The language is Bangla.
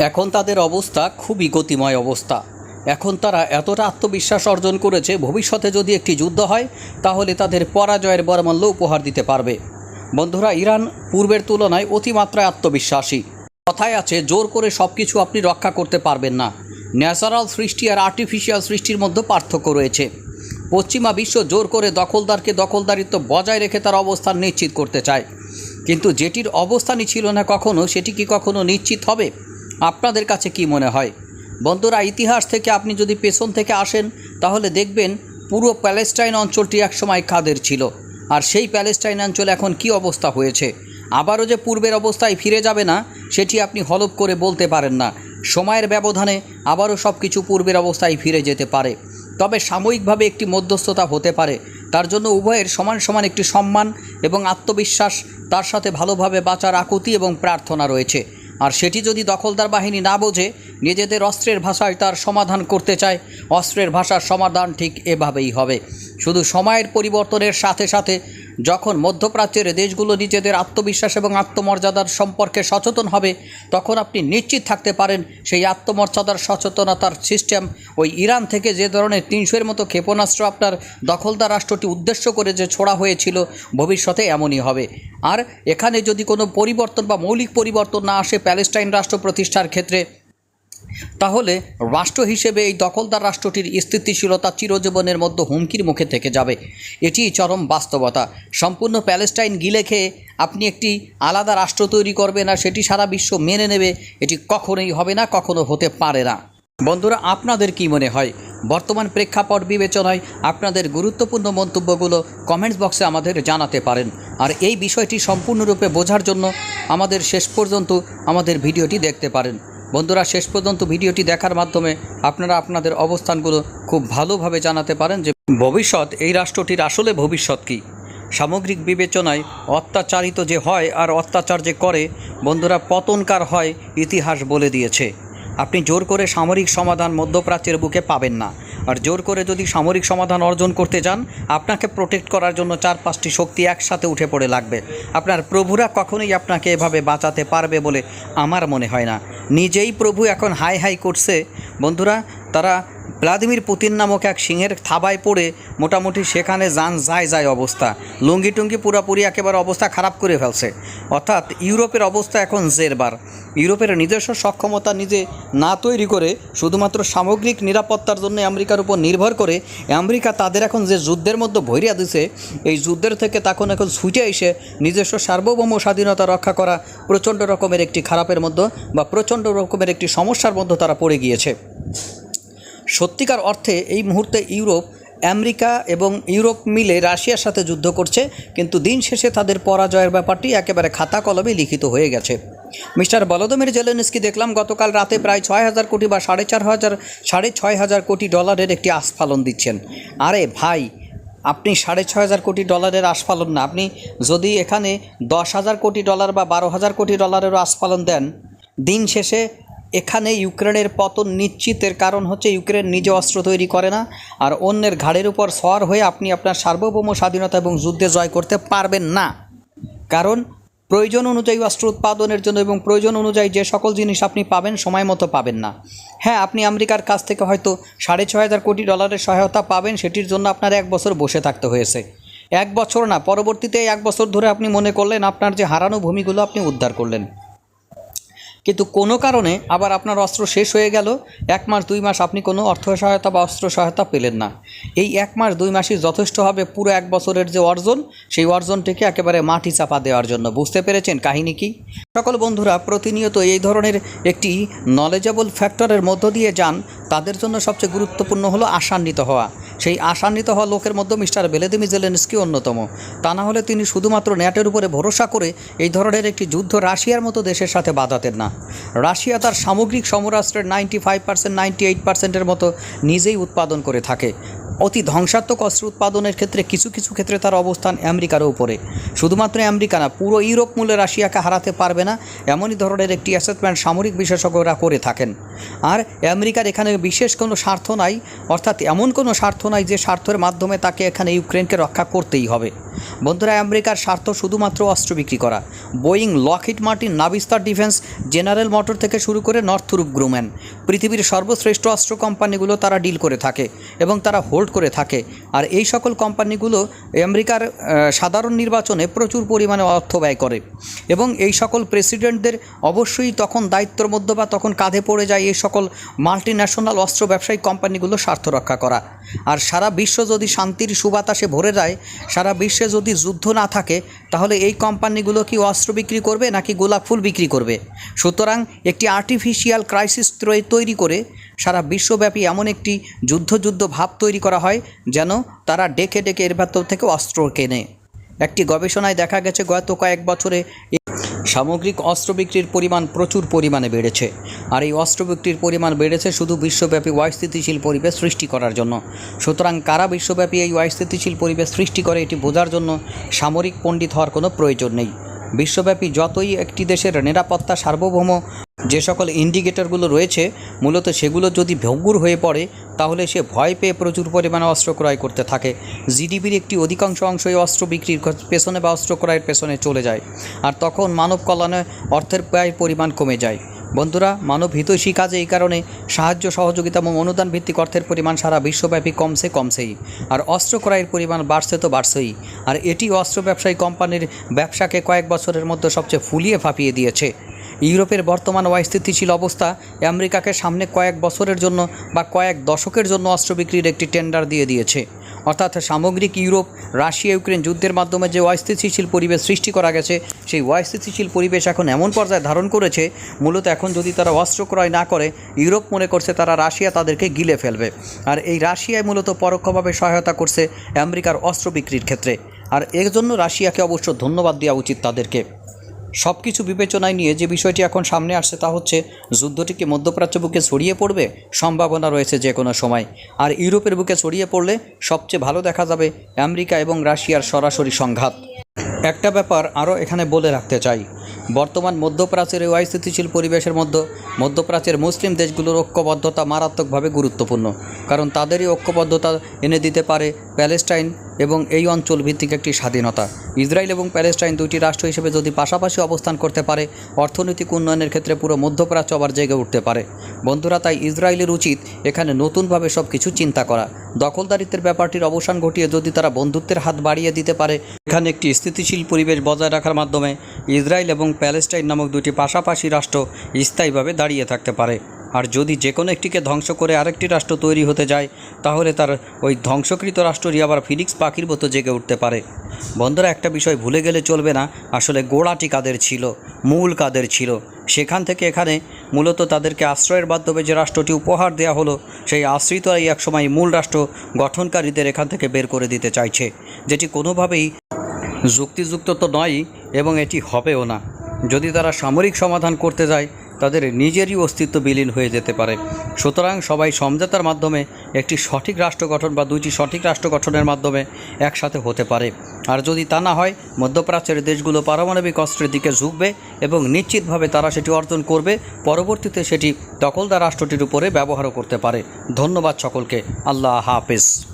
এখন তাদের অবস্থা খুবই গতিময় অবস্থা। এখন তারা এতটা আত্মবিশ্বাস অর্জন করেছে, ভবিষ্যতে যদি একটি যুদ্ধ হয়, তাহলে তাদের পরাজয়ের বরমূল্য উপহার দিতে পারবে। বন্ধুরা, ইরান পূর্বের তুলনায় অতিমাত্রায় আত্মবিশ্বাসী। কথায় আছে, জোর করে সব কিছু আপনি রক্ষা করতে পারবেন না। ন্যাচারাল সৃষ্টি আর আর্টিফিশিয়াল সৃষ্টির মধ্যে পার্থক্য রয়েছে। পশ্চিমা বিশ্ব জোর করে দখলদারকে দখলদারিত্ব বজায় রেখে তার অবস্থান নিশ্চিত করতে চায়। কিন্তু যেটির অবস্থানই ছিল না কখনো, সেটি কি কখনো নিশ্চিত হবে? আপনাদের কাছে কি মনে হয়? বন্ধুরা, ইতিহাস থেকে আপনি যদি পেছন থেকে আসেন, তাহলে দেখবেন পুরো প্যালেস্টাইন অঞ্চলটি একসময় কাদের ছিল। আর সেই প্যালেস্টাইন অঞ্চল এখন কি অবস্থা হয়েছে? আবারও যে পূর্বের অবস্থায় ফিরে যাবে না, সেটি আপনি হলপ করে বলতে পারেন না। সময়ের ব্যবধানে আবারও সব কিছু পূর্বের অবস্থায় ফিরে যেতে পারে। তবে সাময়িকভাবে একটি মধ্যস্থতা হতে পারে। তার জন্য উভয়ের সমান সমান একটি সম্মান এবং আত্মবিশ্বাস, তার সাথে ভালোভাবে বাঁচার আকুতি এবং প্রার্থনা রয়েছে। আর সেটি যদি দখলদার বাহিনী না বোঝে, নিজেদের অস্ত্রের ভাষায় তার সমাধান করতে চায়। অস্ত্রের ভাষার সমাধান ঠিক এভাবেই হবে। শুধু সময়ের পরিবর্তনের সাথে সাথে যখন মধ্যপ্রাচ্যের দেশগুলো নিজেদের আত্মবিশ্বাস এবং আত্মমর্যাদার সম্পর্কে সচেতন হবে, তখন আপনি নিশ্চিত থাকতে পারেন সেই আত্মমর্যাদার সচেতনতার সিস্টেম ওই ইরান থেকে যে ধরনের তিনশোর মতো ক্ষেপণাস্ত্র আপনার দখলদার রাষ্ট্রটি উদ্দেশ্য করে যে ছোড়া হয়েছিল, ভবিষ্যতে এমনই হবে। আর এখানে যদি কোনো পরিবর্তন বা মৌলিক পরিবর্তন না আসে, প্যালেস্টাইন রাষ্ট্র প্রতিষ্ঠার ক্ষেত্রে তাহলে রাষ্ট্র হিসেবে এই দখলদার রাষ্ট্রটির স্থিতিশীলতা চিরজীবনের মধ্যে হুমকির মুখে থেকে যাবে। এটি চরম বাস্তবতা। সম্পূর্ণ প্যালেস্টাইন গিলে খেয়ে আপনি একটি আলাদা রাষ্ট্র তৈরি করবেন আর সেটি সারা বিশ্ব মেনে নেবে, এটি কখনোই হবে না, কখনো হতে পারে না। বন্ধুরা, আপনাদের কি মনে হয়? বর্তমান প্রেক্ষাপট বিবেচনায় আপনাদের গুরুত্বপূর্ণ মন্তব্যগুলো কমেন্টস বক্সে আমাদের জানাতে পারেন। আর এই বিষয়টি সম্পূর্ণরূপে বোঝার জন্য আমাদের শেষ পর্যন্ত আমাদের ভিডিওটি দেখতে পারেন। বন্ধুরা, শেষ পর্যন্ত ভিডিওটি দেখার মাধ্যমে আপনারা আপনাদের অবস্থানগুলো খুব ভালোভাবে জানাতে পারেন যে ভবিষ্যৎ এই রাষ্ট্রটির আসলে ভবিষ্যৎ কী। সামগ্রিক বিবেচনায় অত্যাচারিত যে হয় আর অত্যাচার যে করে, বন্ধুরা, পতনকার হয় ইতিহাস বলে দিয়েছে। আপনি জোর করে সামরিক সমাধান মধ্যপ্রাচ্যের বুকে পাবেন না। আর জোর করে যদি সামরিক সমাধান অর্জন করতে যান, আপনাকে প্রোটেক্ট করার জন্য চার পাঁচটি শক্তি একসাথে উঠে পড়ে লাগবে। আপনার প্রভুরা কখনোই আপনাকে এভাবে বাঁচাতে পারবে বলে আমার মনে হয় না। নিজেই প্রভু এখন হাই হাই করছে। বন্ধুরা, তারা ভ্লাদিমির পুতিন নামক এক সিংহের থাবায় পড়ে মোটামুটি সেখানে যান যায় যায় অবস্থা। লুঙ্গি টুঙ্গি পুরাপুরি একেবারে অবস্থা খারাপ করে ফেলছে। অর্থাৎ ইউরোপের অবস্থা এখন জেরবার। ইউরোপের নিজস্ব সক্ষমতা নিজে না তৈরি করে শুধুমাত্র সামগ্রিক নিরাপত্তার জন্য আমেরিকার উপর নির্ভর করে, আমেরিকা তাদের এখন যে যুদ্ধের মধ্যে ভৈরিয়া দিছে, এই যুদ্ধের থেকে তখন এখন ছুটে এসে নিজস্ব সার্বভৌম স্বাধীনতা রক্ষা করা প্রচণ্ড রকমের একটি খারাপের মধ্যে বা প্রচণ্ড রকমের একটি সমস্যার মধ্যে তারা পড়ে গিয়েছে। সত্যিকার অর্থে এই মুহূর্তে ইউরোপ, আমেরিকা এবং ইউরোপ মিলে রাশিয়ার সাথে যুদ্ধ করছে, কিন্তু দিন শেষে তাদের পরাজয়ের ব্যাপারটি একেবারে খাতা কলমে লিখিত হয়ে গেছে। মিস্টার বলদমির জেলেনস্কি দেখলাম, গতকাল রাতে প্রায় ছয় হাজার কোটি বা সাড়ে চার হাজার, সাড়ে ছয় হাজার কোটি ডলারের একটি আস্ফালন দিচ্ছেন। আরে ভাই, আপনি সাড়ে ছয় হাজার কোটি ডলারের আস্ফালন না, আপনি যদি এখানে দশ হাজার কোটি ডলার বা বারো হাজার কোটি ডলারেরও আস্ফালন দেন, দিন শেষে এখানে ইউক্রেনের পতন নিশ্চিতের কারণ হচ্ছে ইউক্রেন নিজে অস্ত্র তৈরি করে না, আর অন্যের ঘাড়ের উপর সর হয়ে আপনি আপনার সার্বভৌম স্বাধীনতা এবং যুদ্ধে জয় করতে পারবেন না। কারণ প্রয়োজন অনুযায়ী অস্ত্র উৎপাদনের জন্য এবং প্রয়োজন অনুযায়ী যে সকল জিনিস আপনি পাবেন সময় মতো পাবেন না। হ্যাঁ আপনি আমেরিকার কাছ থেকে হয়তো সাড়ে ছয় হাজার কোটি ডলারের সহায়তা পাবেন, সেটির জন্য আপনার এক বছর বসে থাকতে হয়েছে। এক বছর না, পরবর্তীতে এক বছর ধরে আপনি মনে করলেন আপনার যে হারানো ভূমিগুলো আপনি উদ্ধার করলেন। কিন্তু কোনো কারণে আবার আপনার অস্ত্র শেষ হয়ে গেল, এক মাস, দুই মাস আপনি কোনো অর্থ সহায়তা বা অস্ত্র সহায়তা পেলেন না। এই এক মাস, দুই মাসই যথেষ্ট হবে পুরো এক বছরের যে অর্জন, সেই অর্জনটিকে একেবারে মাটি চাপা দেওয়ার জন্য। বুঝতে পেরেছেন কাহিনী কি? সকল বন্ধুরা প্রতিনিয়ত এই ধরনের একটি নলেজেবল ফ্যাক্টরের মধ্য দিয়ে যান। তাদের জন্য সবচেয়ে গুরুত্বপূর্ণ হলো আশান্বিত হওয়া। সেই আশান্বিত হওয়া লোকের মধ্যে মিস্টার বেলেদিমি জেলেনস্কি অন্যতম। তা না হলে তিনি শুধুমাত্র ন্যাটের উপরে ভরসা করে এই ধরনের একটি যুদ্ধ রাশিয়ার মতো দেশের সাথে বাধাতেন না। রাশিয়া তার সামগ্রিক সমরাষ্ট্রের ninety five percent ninety eight পার্সেন্টের মতো নিজেই উৎপাদন করে থাকে। অতি ধ্বংসাত্মক অস্ত্র উৎপাদনের ক্ষেত্রে কিছু কিছু ক্ষেত্রে তার অবস্থান আমেরিকার উপরে। শুধুমাত্র আমেরিকা না, পুরো ইউরোপ মূলে রাশিয়াকে হারাতে পারবে না, এমনই ধরনের একটি অ্যাসেসমেন্ট সামরিক বিশেষজ্ঞরা করে থাকেন। আর আমেরিকার এখানে বিশেষ কোনো স্বার্থ নাই, অর্থাৎ এমন কোনো স্বার্থ নাই যে স্বার্থের মাধ্যমে তাকে এখানে ইউক্রেনকে রক্ষা করতেই হবে। বন্ধুরা, আমেরিকার স্বার্থ শুধুমাত্র অস্ত্র বিক্রি করা। Boeing Lockheed Martin Navistar defence, general motor থেকে শুরু করে নর্থরূপ গ্রুম্যান। পৃথিবীর সর্বশ্রেষ্ঠ অস্ত্র কোম্পানিগুলো তারা ডিল করে থাকে এবং তারা হোল্ড করে থাকে। আর এই সকল কোম্পানিগুলো আমেরিকার সাধারণ নির্বাচনে প্রচুর পরিমাণে অর্থ ব্যয় করে। এবং এই সকল প্রেসিডেন্টদের অবশ্যই তখন দায়িত্বর মধ্যে বা তখন কাঁধে পড়ে যায় এই সকল মাল্টি ন্যাশনাল অস্ত্র ব্যবসায়ী কোম্পানিগুলো স্বার্থ রক্ষা করা। আর সারা বিশ্ব যদি শান্তির সুবাতাসে ভরে যায়, সারা বিশ্বে যদি যুদ্ধ না থাকে, তাহলে এই কোম্পানিগুলো কি অস্ত্র বিক্রি করবে নাকি গোলাপ ফুল বিক্রি করবে? সুতরাং একটি আর্টিফিশিয়াল ক্রাইসিস ত্রয়, তৈরি করে সারা বিশ্বব্যাপী এমন একটি যুদ্ধ যুদ্ধ ভাব তৈরি করা হয় যেন তারা ডেকে ডেকে এর ভেতর থেকে অস্ত্র কেনে। একটি গবেষণায় দেখা গেছে, গত কয়েক বছরে সামগ্রিক অস্ত্র বিক্রির পরিমাণ প্রচুর পরিমাণে বেড়েছে। আর এই অস্ত্র বিক্রির পরিমাণ বেড়েছে শুধু বিশ্বব্যাপী অস্থিতিশীল পরিবেশ সৃষ্টি করার জন্য। সুতরাং কারা বিশ্বব্যাপী এই অস্থিতিশীল পরিবেশ সৃষ্টি করে এটি বোঝার জন্য সামরিক পণ্ডিত হওয়ার কোনো প্রয়োজন নেই। বিশ্বব্যাপী যতই একটি দেশের নিরাপত্তা সার্বভৌম যে সকল ইন্ডিকেটরগুলো রয়েছে, মূলত সেগুলো যদি ভঙ্গুর হয়ে পড়ে, তাহলে সে ভয় পেয়ে প্রচুর পরিমাণে অস্ত্র ক্রয় করতে থাকে। জিডিপির একটি অধিকাংশ অংশই অস্ত্র বিক্রির পেছনে বা অস্ত্র ক্রয়ের পেছনে চলে যায়। আর তখন মানব কল্যাণে অর্থের ব্যয় পরিমাণ কমে যায়। বন্ধুরা, মানব হিতৈষী কাজে এই কারণে সাহায্য, সহযোগিতা এবং অনুদান ভিত্তিক অর্থের পরিমাণ সারা বিশ্বব্যাপী কমছে কমছেই। আর অস্ত্র ক্রয়ের পরিমাণ বাড়ছে তো বাড়ছেই। আর এটি অস্ত্র ব্যবসায়ী কোম্পানির ব্যবসাকে কয়েক বছরের মধ্যে সবচেয়ে ফুলিয়ে ফাঁপিয়ে দিয়েছে। ইউরোপের বর্তমান অস্থিতিশীল অবস্থা আমেরিকাকে সামনে কয়েক বছরের জন্য বা কয়েক দশকের জন্য অস্ত্র বিক্রির একটি টেন্ডার দিয়ে দিয়েছে। অর্থাৎ সামগ্রিক ইউরোপ, রাশিয়া, ইউক্রেন যুদ্ধের মাধ্যমে যে অস্থিতিশীল পরিবেশ সৃষ্টি করা গেছে, সেই অস্থিতিশীল পরিবেশ এখন এমন পর্যায়ে ধারণ করেছে, মূলত এখন যদি তারা অস্ত্র ক্রয় না করে, ইউরোপ মনে করছে তারা রাশিয়া তাদেরকে গিলে ফেলবে। আর এই রাশিয়ায় মূলত পরোক্ষভাবে সহায়তা করছে আমেরিকার অস্ত্র বিক্রির ক্ষেত্রে। আর এর জন্য রাশিয়াকে অবশ্য ধন্যবাদ দেওয়া উচিত তাদেরকে। সব কিছু বিবেচনায় নিয়ে যে বিষয়টি এখন সামনে আসছে তা হচ্ছে যুদ্ধটিকে মধ্যপ্রাচ্য বুকে ছড়িয়ে পড়বে? সম্ভাবনা রয়েছে যে কোনো সময়। আর ইউরোপের বুকে ছড়িয়ে পড়লে সবচেয়ে ভালো দেখা যাবে আমেরিকা এবং রাশিয়ার সরাসরি সংঘাত। একটা ব্যাপার আরও এখানে বলে রাখতে চাই। বর্তমান মধ্যপ্রাচ্যের এই অস্থিতিশীল পরিবেশের মধ্যে মধ্যপ্রাচ্যের মুসলিম দেশগুলোর ঐক্যবদ্ধতা মারাত্মকভাবে গুরুত্বপূর্ণ, কারণ তাদেরই ঐক্যবদ্ধতা এনে দিতে পারে প্যালেস্টাইন এবং এই অঞ্চল ভিত্তিক একটি স্বাধীনতা। ইসরায়েল এবং প্যালেস্টাইন দুইটি রাষ্ট্র হিসেবে যদি পাশাপাশি অবস্থান করতে পারে, অর্থনৈতিক উন্নয়নের ক্ষেত্রে পুরো মধ্যপ্রাচ্য আবার জেগে উঠতে পারে। বন্ধুরা, তাই ইসরায়েলের উচিত এখানে নতুনভাবে সব কিছু চিন্তা করা। দখলদারিত্বের ব্যাপারটির অবসান ঘটিয়ে যদি তারা বন্ধুত্বের হাত বাড়িয়ে দিতে পারে, এখানে একটি স্থিতিশীল পরিবেশ বজায় রাখার মাধ্যমে ইসরায়েল এবং প্যালেস্টাইন নামক দুটি পাশাপাশি রাষ্ট্র স্থায়ীভাবে দাঁড়িয়ে থাকতে পারে। আর যদি যে কোনো একটিকে ধ্বংস করে আরেকটি রাষ্ট্র তৈরি হতে যায়, তাহলে তার ওই ধ্বংসকৃত রাষ্ট্রটি আবার ফিনিক্স পাখির মতো জেগে উঠতে পারে। বন্ধুরা, একটা বিষয় ভুলে গেলে চলবে না। আসলে গোড়াটি কাদের ছিল? মূল কাদের ছিল? সেখান থেকে এখানে মূলত তাদেরকে আশ্রয়ের মাধ্যমে যে রাষ্ট্রটি উপহার দেওয়া হলো, সেই আশ্রিত আশ্রিতরাই একসময় মূল রাষ্ট্র গঠনকারীদের এখান থেকে বের করে দিতে চাইছে। যেটি কোনোভাবেই যুক্তিযুক্ত তো নয় এবং এটি হবেও না। যদি তারা সামরিক সমাধান করতে যায়, তাদের নিজেরই অস্তিত্ব বিলীন হয়ে যেতে পারে। সুতরাং সবাই সমঝোতার মাধ্যমে একটি সঠিক রাষ্ট্র গঠন বা দুইটি সঠিক রাষ্ট্র গঠনের মাধ্যমে একসাথে হতে পারে। আর যদি তা না হয়, মধ্যপ্রাচ্যের দেশগুলো পারমাণবিক অস্ত্রের দিকে ঝুঁকবে এবং নিশ্চিতভাবে তারা সেটি অর্জন করবে, পরবর্তীতে সেটি দখলদার রাষ্ট্রটির উপরে ব্যবহারও করতে পারে। ধন্যবাদ সকলকে। আল্লাহ হাফেজ।